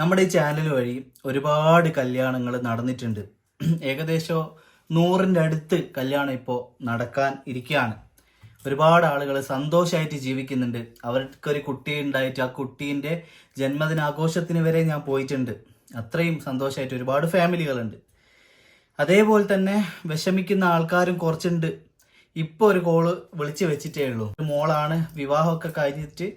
നമ്മുടെ ഈ ചാനൽ വഴി ഒരുപാട് കല്യാണങ്ങൾ നടന്നിട്ടുണ്ട്. ഏകദേശം നൂറിന്റെ അടുത്ത് കല്യാണം ഇപ്പോൾ നടക്കാൻ ഇരിക്കുകയാണ്. ഒരുപാട് ആളുകൾ സന്തോഷമായിട്ട് ജീവിക്കുന്നുണ്ട്. അവർക്കൊരു കുട്ടി ഉണ്ടായിട്ട് ആ കുട്ടീന്റെ ജന്മദിനാഘോഷത്തിന് വരെ ഞാൻ പോയിട്ടുണ്ട്. അത്രയും സന്തോഷമായിട്ട് ഒരുപാട് ഫാമിലികളുണ്ട്. അതേപോലെ തന്നെ വിഷമിക്കുന്ന ആൾക്കാരും കുറച്ചുണ്ട്. ഇപ്പോൾ ഒരു കോൾ വിളിച്ചു വെച്ചിട്ടേ ഉള്ളൂ. മോളാണ് വിവാഹമൊക്കെ കഴിഞ്ഞിട്ട്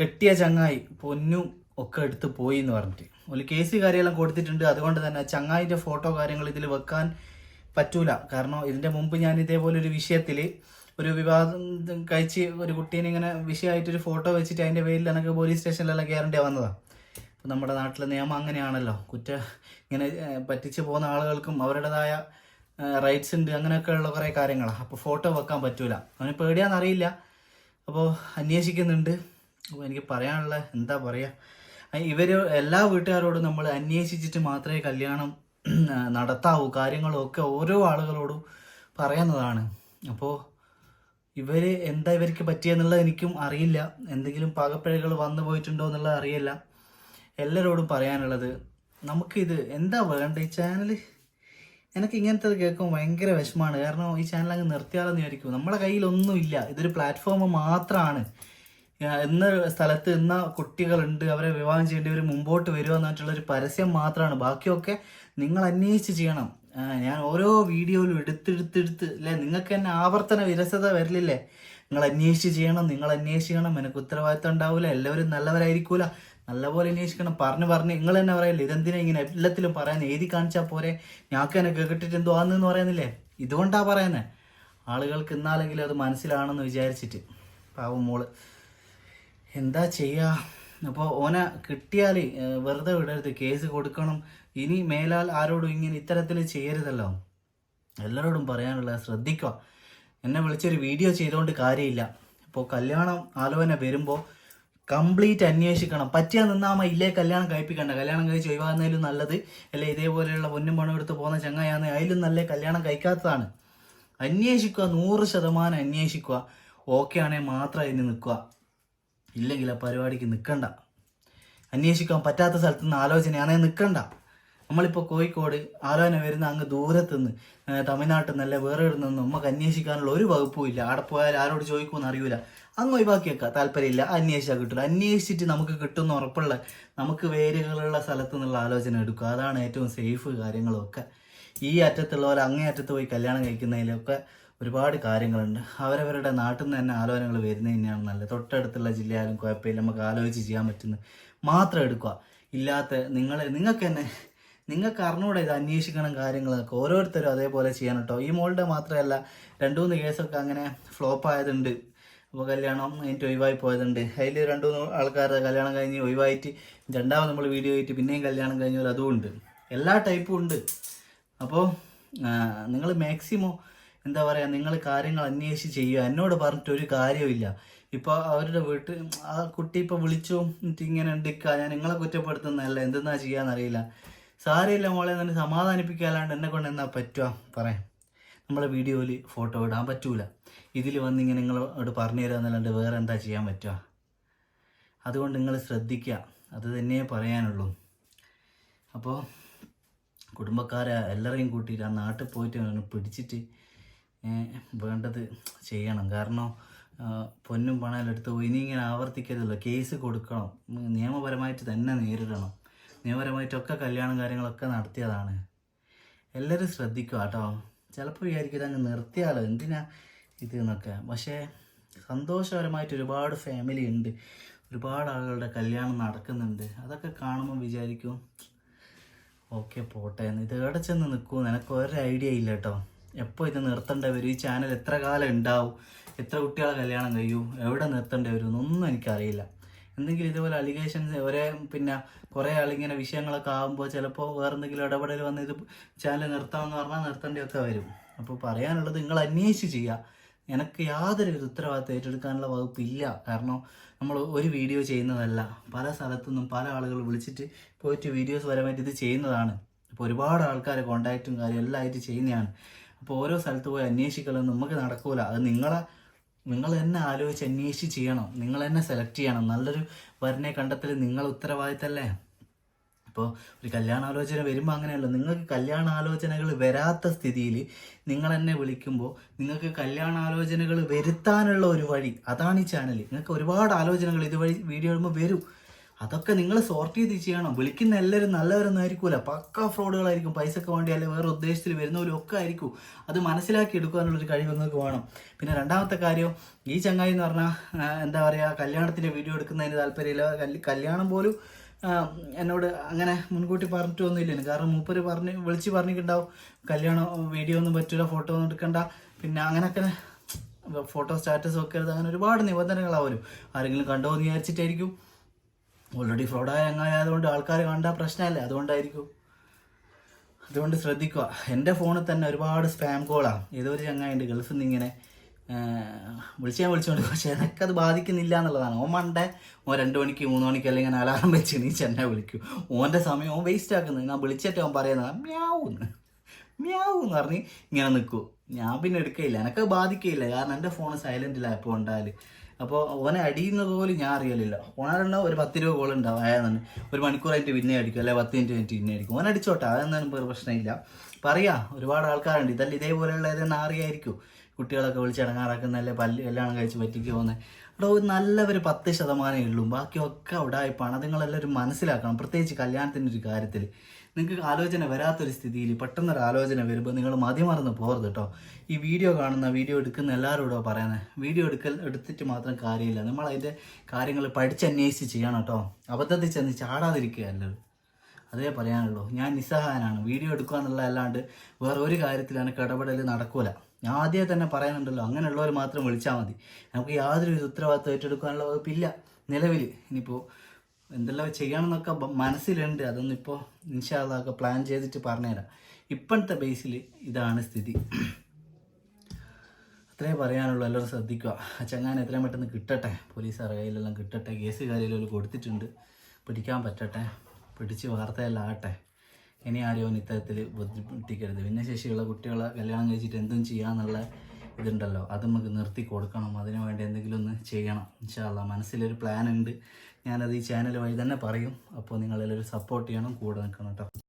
കെട്ടിയ ചങ്ങായി പൊന്നും ഒക്കെ എടുത്ത് പോയി എന്ന് പറഞ്ഞിട്ട്. ഒരു കേസ് കാര്യമെല്ലാം കൊടുത്തിട്ടുണ്ട്. അതുകൊണ്ട് തന്നെ ചങ്ങായിന്റെ ഫോട്ടോ കാര്യങ്ങൾ ഇതിൽ വെക്കാൻ പറ്റൂല. കാരണം ഇതിന്റെ മുമ്പ് ഞാൻ ഇതേപോലെ ഒരു വിഷയത്തിൽ ഒരു വിവാദം കഴിച്ച് ഒരു കുട്ടീനെ ഇങ്ങനെ വിഷയമായിട്ടൊരു ഫോട്ടോ വെച്ചിട്ട് അതിന്റെ പേരിൽ എനിക്ക് പോലീസ് സ്റ്റേഷനിലെല്ലാം കയറേണ്ടി വന്നതാണ് അപ്പം നമ്മുടെ നാട്ടിലെ നിയമം അങ്ങനെയാണല്ലോ. കുറ്റ ഇങ്ങനെ പറ്റിച്ച് പോകുന്ന ആളുകൾക്കും അവരുടേതായ റൈറ്റ്സ് ഉണ്ട്. അങ്ങനെയൊക്കെ ഉള്ള കുറേ കാര്യങ്ങളാണ് അപ്പോൾ ഫോട്ടോ വെക്കാൻ പറ്റൂല. അവന് പേടിയാണെന്നറിയില്ല അപ്പോൾ അന്വേഷിക്കുന്നുണ്ട്. അപ്പോൾ എനിക്ക് പറയാനുള്ള എന്താ പറയുക ഇവർ എല്ലാ വീട്ടുകാരോടും നമ്മൾ അന്വേഷിച്ചിട്ട് മാത്രമേ കല്യാണം നടത്താവൂ. കാര്യങ്ങളൊക്കെ ഓരോ ആളുകളോടും പറയുന്നതാണ്. അപ്പോൾ ഇവർ എന്താ ഇവർക്ക് പറ്റിയെന്നുള്ളത് എനിക്കും അറിയില്ല. എന്തെങ്കിലും പാകപ്പിഴകൾ വന്നു പോയിട്ടുണ്ടോ എന്നുള്ളത് അറിയില്ല. എല്ലാവരോടും പറയാനുള്ളത്. നമുക്കിത് എന്താ വേണ്ട? ഈ ചാനൽ എനിക്ക് ഇങ്ങനത്തെ കേൾക്കുമ്പോൾ ഭയങ്കര വിഷമമാണ്. കാരണം ഈ ചാനൽ അങ്ങ് നിർത്തിയാലെന്ന് വിചാരിക്കും. നമ്മുടെ നമ്മളെ കയ്യിലൊന്നുമില്ല. ഇതൊരു പ്ലാറ്റ്ഫോം മാത്രമാണ് ഇന്ന സ്ഥലത്ത് ഇന്ന കുട്ടികളുണ്ട് അവരെ വിവാഹം ചെയ്യേണ്ടവർ മുമ്പോട്ട് വരിക എന്നിട്ടുള്ള ഒരു പരസ്യം മാത്രമാണ്. ബാക്കിയൊക്കെ നിങ്ങൾ അന്വേഷിച്ച് ചെയ്യണം. ഞാൻ ഓരോ വീഡിയോയിലും എടുത്തെടുത്തെടുത്ത് അല്ലേ? നിങ്ങൾക്ക് തന്നെ ആവർത്തന വിരസത വരില്ലേ? നിങ്ങൾ അന്വേഷിച്ച് ചെയ്യണം നിങ്ങൾ അന്വേഷിക്കണം എനിക്ക് ഉത്തരവാദിത്തം ഉണ്ടാവില്ല എല്ലാവരും നല്ലവരായിരിക്കൂല. നല്ലപോലെ അന്വേഷിക്കണം. പറഞ്ഞു പറഞ്ഞ് നിങ്ങൾ തന്നെ പറയല്ലേ ഇതെന്തിനാ ഇങ്ങനെ എല്ലാത്തിലും പറയാൻ എഴുതി കാണിച്ചാൽ പോരെ? ഞാക്ക് എന്നെ കേട്ടിട്ട് എന്തോ ആണെന്ന് പറയുന്നില്ലേ? ഇതുകൊണ്ടാ പറയുന്നത് ആളുകൾക്ക് ഇന്നാലെങ്കിലും അത് മനസ്സിലാണെന്ന് വിചാരിച്ചിട്ട്. പാവം മോൾ. എന്താ ചെയ്യാ? അപ്പോൾ ഓനെ കിട്ടിയാൽ വെറുതെ വിടരുത് കേസ് കൊടുക്കണം. ഇനി മേലാൽ ആരോടും ഇങ്ങനെ ഇത്തരത്തിൽ ചെയ്യരുതല്ലോ. എല്ലാരോടും പറയാനുള്ള ശ്രദ്ധിക്കുക. എന്നെ വിളിച്ചൊരു വീഡിയോ ചെയ്തുകൊണ്ട് കാര്യമില്ല. ഇപ്പോൾ കല്യാണം ആലോചന വരുമ്പോൾ കംപ്ലീറ്റ് അന്വേഷിക്കണം. പറ്റിയാൽ നിന്നാമ ഇല്ലേ കല്യാണം കഴിപ്പിക്കണ്ട. കല്യാണം കഴിച്ച് ഒഴിവാകുന്നതിലും നല്ലത്. അല്ലെ ഇതേപോലെയുള്ള പൊന്നും പണം എടുത്ത് പോകുന്ന ചങ്ങായാന്ന് അതിലും നല്ല കല്യാണം കഴിക്കാത്തതാണ്. അന്വേഷിക്കുക നൂറ് ശതമാനം അന്വേഷിക്കുക. ഓക്കെ ആണെങ്കിൽ മാത്രം അതിന് നിൽക്കുക. ഇല്ലെങ്കിൽ ആ പരിപാടിക്ക് നിൽക്കണ്ട അന്വേഷിക്കാൻ പറ്റാത്ത സ്ഥലത്ത് നിന്ന് ആലോചനയാണെങ്കിൽ നിൽക്കണ്ട നമ്മളിപ്പോൾ കോഴിക്കോട് ആലോചന വരുന്ന അങ്ങ് ദൂരത്തുനിന്ന് തമിഴ്നാട്ടിൽ നിന്നല്ല വേറെ ഇടുന്നൊന്നും നമുക്ക് അന്വേഷിക്കാനുള്ള ഒരു വകുപ്പും ഇല്ല. അവിടെ പോയാൽ ആരോട് ചോദിക്കുമെന്ന് അറിയൂല. അങ്ങ് ഒഴിവാക്കിയേക്കാം. താല്പര്യമില്ല. അന്വേഷിച്ചാൽ കിട്ടില്ല അന്വേഷിച്ചിട്ട് നമുക്ക് കിട്ടുന്ന ഉറപ്പുള്ള നമുക്ക് വേരുകളുള്ള സ്ഥലത്ത് നിന്നുള്ള ആലോചന എടുക്കുക അതാണ് ഏറ്റവും സേഫ് കാര്യങ്ങളൊക്കെ. ഈ അറ്റത്തുള്ളവർ അങ്ങേ അറ്റത്ത് പോയി കല്യാണം കഴിക്കുന്നതിലൊക്കെ ഒരുപാട് കാര്യങ്ങളുണ്ട്. അവരവരുടെ നാട്ടിൽ നിന്ന് തന്നെ ആലോചനകൾ വരുന്നത് തന്നെയാണ് നല്ലത്. തൊട്ടടുത്തുള്ള ജില്ലയാലും കുഴപ്പമില്ല. നമുക്ക് ആലോചിച്ച് ചെയ്യാൻ പറ്റുന്ന മാത്രം എടുക്കുക. ഇല്ലാത്ത നിങ്ങൾ നിങ്ങൾക്ക് തന്നെ നിങ്ങൾക്ക് അറിഞ്ഞൂടെ ഇത് അന്വേഷിക്കണം കാര്യങ്ങളൊക്കെ. ഓരോരുത്തരും അതേപോലെ ചെയ്യണം കേട്ടോ. ഈ മോളുടെ മാത്രമല്ല രണ്ടു മൂന്ന് കേസൊക്കെ അങ്ങനെ ഫ്ലോപ്പ് ആയതുണ്ട്. അപ്പോൾ കല്യാണം കഴിഞ്ഞിട്ട് ഒഴിവായി പോയതുണ്ട്. അതിൽ രണ്ടു മൂന്ന് ആൾക്കാരുടെ കല്യാണം കഴിഞ്ഞ് ഒഴിവായിട്ട് രണ്ടാമത് നമ്മൾ വീഡിയോ ആയിട്ട് പിന്നെയും കല്യാണം കഴിഞ്ഞാൽ അതും ഉണ്ട്. എല്ലാ ടൈപ്പും ഉണ്ട്. അപ്പോൾ നിങ്ങൾ മാക്സിമം എന്താ പറയുക നിങ്ങൾ കാര്യങ്ങൾ അന്വേഷിച്ച് ചെയ്യുക. എന്നോട് പറഞ്ഞിട്ട് ഒരു കാര്യമില്ല ഇപ്പോൾ അവരുടെ വീട്ടിൽ ആ കുട്ടി ഇപ്പോൾ വിളിച്ചു ഇങ്ങനെ ഉണ്ടിക്കുക ഞാൻ നിങ്ങളെ കുറ്റപ്പെടുത്തുന്നതല്ല എന്തെന്നാ ചെയ്യാന്നറിയില്ല. സാരമില്ല മോളെ തന്നെ സമാധാനിപ്പിക്കാല്ലാണ്ട് എന്നെ കൊണ്ട് എന്നാ പറ്റുക പറയാം. നമ്മളെ വീഡിയോയിൽ ഫോട്ടോ ഇടാൻ പറ്റൂല. ഇതിൽ വന്ന് ഇങ്ങനെ നിങ്ങളോട് പറഞ്ഞു തരാന്നല്ലാണ്ട് വേറെ എന്താ ചെയ്യാൻ പറ്റുക അതുകൊണ്ട് നിങ്ങൾ ശ്രദ്ധിക്കുക അത് തന്നെ പറയാനുള്ളൂ. അപ്പോൾ കുടുംബക്കാരെ എല്ലാവരെയും കൂട്ടിയിട്ട് ആ നാട്ടിൽ പോയിട്ട് പിടിച്ചിട്ട് വേണ്ടത് ചെയ്യണം. കാരണം പൊന്നും പണമെല്ലാം എടുത്ത് പോയി. ഇനി ഇങ്ങനെ ആവർത്തിക്കരുതല്ലോ. കേസ് കൊടുക്കണം. നിയമപരമായിട്ട് തന്നെ നേരിടണം. നിയമപരമായിട്ടൊക്കെ കല്യാണം കാര്യങ്ങളൊക്കെ നടത്തിയതാണ്. എല്ലാവരും ശ്രദ്ധിക്കുക കേട്ടോ. ചിലപ്പോൾ വിചാരിക്കും ഇതങ്ങ് നിർത്തിയാലോ? എന്തിനാ ഇത് എന്നൊക്കെ. പക്ഷേ സന്തോഷപരമായിട്ട് ഒരുപാട് ഫാമിലി ഉണ്ട്. ഒരുപാട് ആളുകളുടെ കല്യാണം നടക്കുന്നുണ്ട്. അതൊക്കെ കാണുമ്പോൾ വിചാരിക്കും ഓക്കെ പോട്ടെ. എന്ന് ഇത് എവിടെ ചെന്ന് നിൽക്കുമെന്ന് എനിക്ക് ഒരു ഐഡിയ ഇല്ല കേട്ടോ. എപ്പോൾ ഇത് നിർത്തേണ്ടി വരും? ഈ ചാനൽ എത്ര കാലം ഉണ്ടാവും എത്ര കുട്ടികളെ കല്യാണം കഴിയൂ? എവിടെ നിർത്തേണ്ടി വരും? എന്നൊന്നും എനിക്കറിയില്ല. എന്തെങ്കിലും ഇതുപോലെ അലിഗേഷൻസ് ഒരേ പിന്നെ കുറേ ആളിങ്ങനെ വിഷയങ്ങളൊക്കെ ആകുമ്പോൾ ചിലപ്പോൾ വേറെ എന്തെങ്കിലും ഇടപെടൽ വന്ന് ഇത് ചാനൽ നിർത്താമെന്ന് പറഞ്ഞാൽ നിർത്തേണ്ടിയൊക്കെ വരും. അപ്പോൾ പറയാനുള്ളത് നിങ്ങൾ അന്വേഷിച്ച് ചെയ്യുക എനിക്ക് യാതൊരു ഉത്തരവാദിത്തം ഏറ്റെടുക്കാനുള്ള വകുപ്പില്ല കാരണം നമ്മൾ ഒരു വീഡിയോ ചെയ്യുന്നതല്ല. പല സ്ഥലത്തുനിന്നും പല ആളുകൾ വിളിച്ചിട്ട് പോയിട്ട് വീഡിയോസ് വരാൻ വേണ്ടി ഇത് ചെയ്യുന്നതാണ്. അപ്പോൾ ഒരുപാട് ആൾക്കാരെ കോണ്ടാക്റ്റും കാര്യം എല്ലാം ആയിട്ട് ചെയ്യുന്നതാണ്. അപ്പോൾ ഓരോ സ്ഥലത്ത് പോയി അന്വേഷിക്കലൊന്നും നമുക്ക് നടക്കൂല. അത് നിങ്ങളെ നിങ്ങൾ തന്നെ ആലോചിച്ച് അന്വേഷിച്ച് ചെയ്യണം. നിങ്ങൾ തന്നെ സെലക്ട് ചെയ്യണം. നല്ലൊരു വരനെ കണ്ടെത്തൽ നിങ്ങൾ ഉത്തരവാദിത്തല്ലേ? അപ്പോൾ ഒരു കല്യാണാലോചന വരുമ്പോൾ അങ്ങനെയല്ല. നിങ്ങൾക്ക് കല്യാണാലോചനകൾ വരാത്ത സ്ഥിതിയിൽ നിങ്ങൾ എന്നെ വിളിക്കുമ്പോൾ നിങ്ങൾക്ക് കല്യാണാലോചനകൾ വരുത്താനുള്ള ഒരു വഴി. അതാണ് ഈ ചാനൽ നിങ്ങൾക്ക് ഒരുപാട് ആലോചനകൾ ഇതുവഴി വീഡിയോ വരുമ്പോൾ വരും. അതൊക്കെ നിങ്ങൾ സോർട്ട് ചെയ്ത് ചെയ്യണം. വിളിക്കുന്ന എല്ലാവരും നല്ലവരൊന്നും പക്ക ഫ്രോഡുകളായിരിക്കും. പൈസക്ക് വേണ്ടി അല്ലെങ്കിൽ വേറെ ഉദ്ദേശത്തിൽ വരുന്നവരും ഒക്കെ ആയിരിക്കും. അത് മനസ്സിലാക്കി എടുക്കാനുള്ളൊരു കഴിവ് നിങ്ങൾക്ക് വേണം. പിന്നെ രണ്ടാമത്തെ കാര്യം ഈ ചങ്ങായി എന്ന് പറഞ്ഞാൽ എന്താ പറയുക കല്യാണത്തിന്റെ വീഡിയോ എടുക്കുന്നതിന് താല്പര്യമില്ല. കല്യാണം പോലും എന്നോട് അങ്ങനെ മുൻകൂട്ടി പറഞ്ഞിട്ടൊന്നുമില്ല കാരണം മൂപ്പര് പറഞ്ഞ് വിളിച്ച് പറഞ്ഞിട്ടുണ്ടാവും. കല്യാണം വീഡിയോ ഒന്നും പറ്റില്ല ഫോട്ടോ ഒന്നും എടുക്കണ്ട. പിന്നെ അങ്ങനെയൊക്കെ ഫോട്ടോ സ്റ്റാറ്റസ് വെക്കരുത് അങ്ങനെ ഒരുപാട് നിബന്ധനകളാവും ആരെങ്കിലും കണ്ടോ എന്ന് വിചാരിച്ചിട്ടായിരിക്കും. ഓൾറെഡി ഫ്രോഡായ അങ്ങായതുകൊണ്ട് ആൾക്കാർ കണ്ട പ്രശ്നമല്ലേ? അതുകൊണ്ടായിരിക്കും. അതുകൊണ്ട് ശ്രദ്ധിക്കുക. എന്റെ ഫോണിൽ തന്നെ ഒരുപാട് സ്പാം കോളാണ് ഏതോ ഒരു ചങ്ങായിണ്ട് ഗൾഫിൽ നിന്ന് ഇങ്ങനെ വിളിച്ചാൽ വിളിച്ചോണ്ട് പക്ഷേ എനിക്കത് ബാധിക്കുന്നില്ല എന്നുള്ളതാണ്. ഓൻ മണ്ടേ ഓൻ രണ്ട് മണിക്ക് മൂന്ന് മണിക്ക് അല്ലെങ്കിൽ ഞാൻ അലാറം വെച്ച് നീ ചെന്നെ വിളിക്കും. ഓന്റെ സമയം ഓൻ വേസ്റ്റ് ആക്കുന്നത് ഞാൻ വിളിച്ചിട്ട് അവൻ പറയുന്നത് മ്യാവൂന്ന്. മ്യാവൂ എന്ന് പറഞ്ഞ് ഇങ്ങനെ നിൽക്കൂ. ഞാൻ പിന്നെ എടുക്കയില്ല. എനക്ക് ബാധിക്കയില്ല. കാരണം എന്റെ ഫോൺ സൈലന്റ് ഇപ്പോൾ ഉണ്ടായാൽ അപ്പോൾ ഓനെ അടിയുന്നത് പോലെ ഞാൻ അറിയലില്ല. ഓണാറുണ്ടാവും ഒരു പത്ത് രൂപ ഗോൾ ഉണ്ടാവും. അയാൾ ഒരു മണിക്കൂർ ആയിട്ട് പിന്നെ അടിക്കും. അല്ലെ പത്ത് മിനിറ്റ് കഴിഞ്ഞിട്ട് പിന്നെ അടിക്കും. ഓൻ അടിച്ചോട്ടെ. അതൊന്നും ഒരു പ്രശ്നമില്ല പറയാ ഒരുപാട് ആൾക്കാരുണ്ട്. ഇതല്ല ഇതേപോലെയുള്ള ഏതെങ്കിലും അറിയായിരിക്കും. കുട്ടികളൊക്കെ വിളിച്ച് ഇടങ്ങാറാക്കുന്നല്ലേ പല്ല് എല്ലാം കഴിച്ച് പറ്റിക്ക് പോകുന്നത് അവിടെ ഒരു നല്ല ഒരു പത്ത് ശതമാനമേ ഉള്ളൂ. ബാക്കിയൊക്കെ ഉടായ്പാണ്. അത് ഒരു മനസ്സിലാക്കണം. പ്രത്യേകിച്ച് കല്യാണത്തിന്റെ ഒരു കാര്യത്തിൽ നിങ്ങൾക്ക് ആലോചന വരാത്തൊരു സ്ഥിതിയിൽ പെട്ടെന്നൊരു ആലോചന വരുമ്പോൾ നിങ്ങൾ മതി മറന്ന് പോകരുത് കേട്ടോ ഈ വീഡിയോ കാണുന്ന വീഡിയോ എടുക്കുന്ന എല്ലാവരോടോ പറയുന്നത് വീഡിയോ എടുക്കൽ എടുത്തിട്ട് മാത്രം കാര്യമില്ല. നമ്മൾ അതിന്റെ കാര്യങ്ങൾ പഠിച്ചന്വേഷിച്ച് ചെയ്യണം കേട്ടോ അബദ്ധത്തിൽ ചെന്ന് ചാടാതിരിക്കുകയല്ലത് അതേ പറയാനുള്ളൂ. ഞാൻ നിസ്സഹായനാണ്. വീഡിയോ എടുക്കുക എന്നുള്ള അല്ലാണ്ട് വേറെ ഒരു കാര്യത്തിലാണ് എനിക്ക് നടക്കൂല. ഞാൻ ആദ്യമേ തന്നെ പറയാനുണ്ടല്ലോ അങ്ങനെയുള്ളവർ മാത്രം വിളിച്ചാൽ മതി. നമുക്ക് യാതൊരു ഉത്തരവാദിത്വം ഏറ്റെടുക്കാനുള്ള വകുപ്പില്ല. നിലവിൽ ഇനിയിപ്പോൾ എന്തെല്ലാം ചെയ്യണമെന്നൊക്കെ മനസ്സിലുണ്ട്. അതൊന്നും ഇപ്പോൾ നിശാദൊക്കെ പ്ലാൻ ചെയ്തിട്ട് പറഞ്ഞുതരാം. ഇപ്പോഴത്തെ ബേസിൽ ഇതാണ് സ്ഥിതി. അത്രേ പറയാനുള്ളൂ. എല്ലാവരും ശ്രദ്ധിക്കുക. ആ ചങ്ങാൻ എത്രയും പെട്ടെന്ന് കിട്ടട്ടെ. പോലീസുകാരുടെ കയ്യിലെല്ലാം കിട്ടട്ടെ. കേസ് കാര്യമെല്ലാം കൊടുത്തിട്ടുണ്ട്. പിടിക്കാൻ പറ്റട്ടെ. പിടിച്ച് വാർത്തയെല്ലാം ആകട്ടെ. ഇനി ആരെയോ ഇത്തരത്തിൽ ബുദ്ധിമുട്ടിക്കരുത്. ഭിന്നശേഷിയുള്ള കുട്ടികളെ കല്യാണം കഴിച്ചിട്ട് എന്തും ചെയ്യാന്നുള്ള ഇതുണ്ടല്ലോ അത് നമുക്ക് നിർത്തി കൊടുക്കണം അതിനു വേണ്ടി എന്തെങ്കിലും ഒന്ന് ചെയ്യണം. ഇൻഷാല്ല മനസ്സിലൊരു പ്ലാൻ ഉണ്ട്. ഞാനത് ഈ ചാനൽ വഴി തന്നെ പറയും. അപ്പോൾ നിങ്ങളെല്ലാവരും സപ്പോർട്ട് ചെയ്യണം കൂടെ നിൽക്കണം കേട്ടോ.